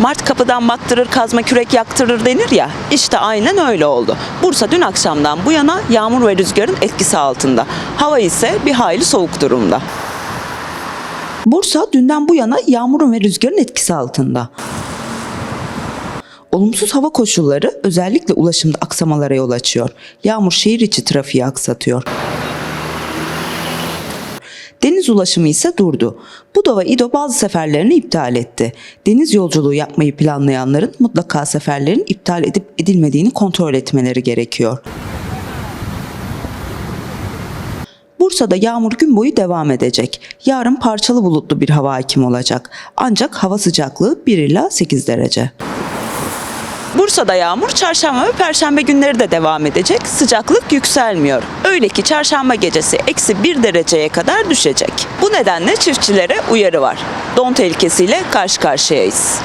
Mart kapıdan baktırır, kazma kürek yaktırır denir ya. İşte aynen öyle oldu. Bursa dün akşamdan bu yana yağmur ve rüzgarın etkisi altında. Hava ise bir hayli soğuk durumda. Bursa dünden bu yana yağmurun ve rüzgarın etkisi altında. Olumsuz hava koşulları özellikle ulaşımda aksamalara yol açıyor. Yağmur şehir içi trafiği aksatıyor. Deniz ulaşımı ise durdu. Budova İdo bazı seferlerini iptal etti. Deniz yolculuğu yapmayı planlayanların mutlaka seferlerin iptal edip edilmediğini kontrol etmeleri gerekiyor. Bursa'da yağmur gün boyu devam edecek. Yarın parçalı bulutlu bir hava hakim olacak. Ancak hava sıcaklığı 1 ila 8 derece. Bursa'da yağmur çarşamba ve perşembe günleri de devam edecek. Sıcaklık yükselmiyor. Öyle ki çarşamba gecesi eksi 1 dereceye kadar düşecek. Bu nedenle çiftçilere uyarı var. Don tehlikesiyle karşı karşıyayız.